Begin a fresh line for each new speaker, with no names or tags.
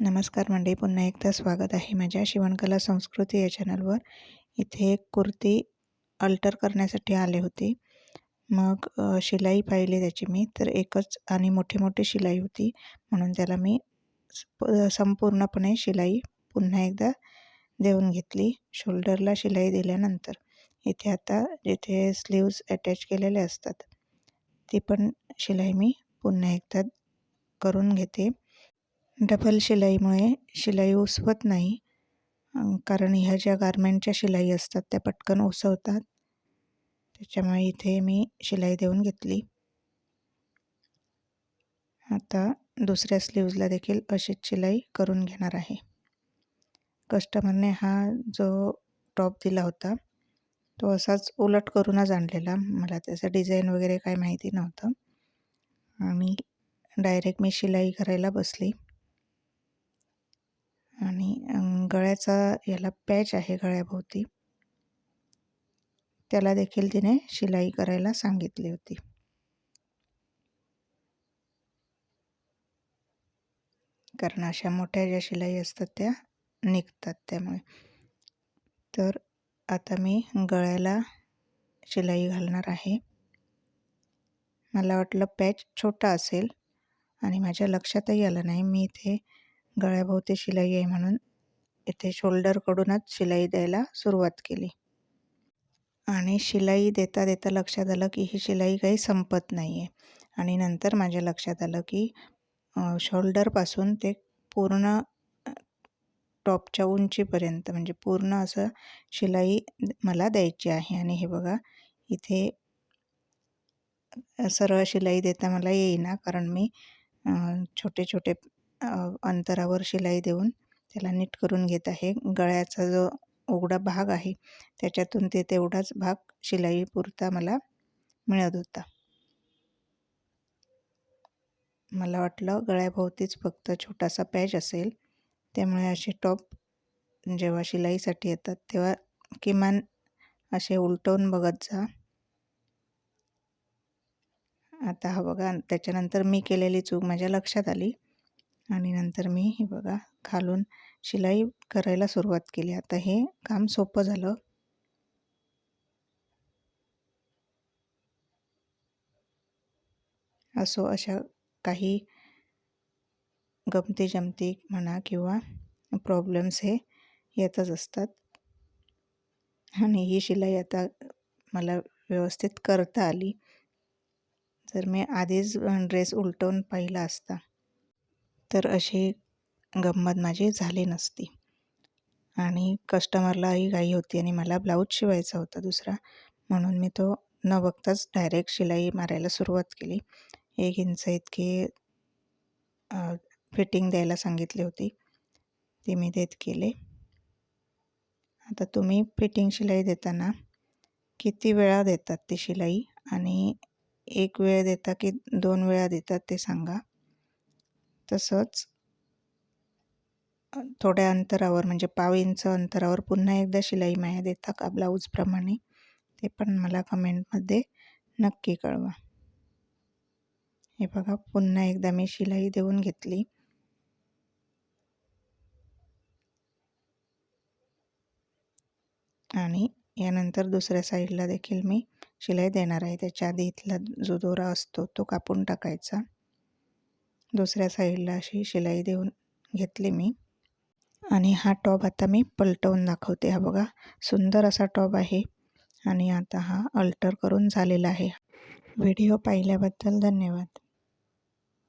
नमस्कार मंडळी पुन्हा एकदा स्वागत आहे माझ्या शिवणकला संस्कृती या चॅनलवर. इथे एक कुर्ती अल्टर करण्यासाठी आले होते. मग शिलाई पाहिली त्याची मी तर एकच आणि मोठी मोठी शिलाई होती. म्हणून त्याला मी संपूर्णपणे शिलाई पुन्हा एकदा देऊन घेतली शोल्डरला शिलाई दिल्यानंतर. इथे आता जिथे स्लीव्ज अटॅच केलेले असतात ती पण शिलाई मी पुन्हा एकदा करून घेते. डबल शिलाईमुळे शिलाई उसवत नाही. कारण ह्या ज्या गारमेंटच्या शिलाई असतात त्या पटकन उसवतात. त्याच्यामुळे इथे मी शिलाई देऊन घेतली. आता दुसऱ्या स्लीव्जला देखील अशीच शिलाई करून घेणार आहे. कस्टमरने हा जो टॉप दिला होता तो असाच उलट करूनच आणलेला. मला त्याचं डिझाईन वगैरे काय माहिती नव्हतं. आणि डायरेक्ट मी शिलाई करायला बसली. आणि गळ्याचा याला पॅच आहे गळ्याभोवती. त्याला देखील तिने शिलाई करायला सांगितली होती. कारण अशा मोठ्या ज्या शिलाई असतात त्या निघतात त्यामुळे. तर आता मी गळ्याला शिलाई घालणार आहे. मला वाटलं पॅच छोटा असेल आणि माझ्या लक्षातही आलं नाही. मी इथे गळ्याभोवती शिलाई आहे म्हणून इथे शोल्डरकडूनच शिलाई द्यायला सुरुवात केली. आणि शिलाई देता देता लक्षात आलं की ही शिलाई काही संपत नाही आहे आणि नंतर माझ्या लक्षात आलं की शोल्डरपासून ते पूर्ण टॉपच्या उंचीपर्यंत म्हणजे पूर्ण असं शिलाई मला द्यायची आहे. आणि हे बघा इथे सरळ शिलाई देता मला येईना कारण मी छोटे छोटे अंतरावर शिलाई देऊन त्याला नीट करून घेत आहे. गळ्याचा जो उघडा भाग आहे त्याच्यातून ते तेवढाच भाग शिलाईपुरता मला मिळत होता. मला वाटलं गळ्याभोवतीच फक्त छोटासा पॅच असेल. त्यामुळे असे टॉप जेव्हा शिलाईसाठी येतात तेव्हा किमान असे उलटवून बघत जा. आता हा बघा त्याच्यानंतर मी केलेली चूक माझ्या लक्षात आली. आणि नंतर मी हे बघा खालून शिलाई करायला सुरुवात केली. आता हे काम सोपं झालं. असो अशा काही गमती जमती म्हणा किंवा प्रॉब्लेम्स हे येतच असतात. आणि ही शिलाई आता मला व्यवस्थित करता आली. जर मी आधीच ड्रेस उलटवून पाहिला असता तर अशी गंमत माझी झाली नसती. आणि कस्टमरलाही घाई होती आणि मला ब्लाऊज शिवायचा होता दुसरा. म्हणून मी तो न बघताच डायरेक्ट शिलाई मारायला सुरुवात केली. एक इंच इतकी फिटिंग द्यायला सांगितली होती. ती मी देत केले आता तुम्ही फिटिंग शिलाई देताना किती वेळा देतात ती शिलाई? आणि एक वेळ देता की दोन वेळा देतात ते सांगा. तसंच थोड्या अंतरावर म्हणजे पाव इंच अंतरावर पुन्हा एकदा शिलाई माया देता का ब्लाऊजप्रमाणे ते पण मला कमेंटमध्ये नक्की कळवा. हे बघा पुन्हा एकदा मी शिलाई देऊन घेतली. आणि यानंतर दुसऱ्या साईडला देखील मी शिलाई देणार आहे. त्याच्या आधी इथला जो दोरा असतो तो कापून टाकायचा. दुसऱ्या साईडला अशी शिलाई देऊन घेतली मी. आणि हा टॉप आता मी पलटवून दाखवते. हा बघा सुंदर असा टॉप आहे. आणि आता हा अल्टर करून झालेला आहे. व्हिडिओ पाहिल्याबद्दल धन्यवाद.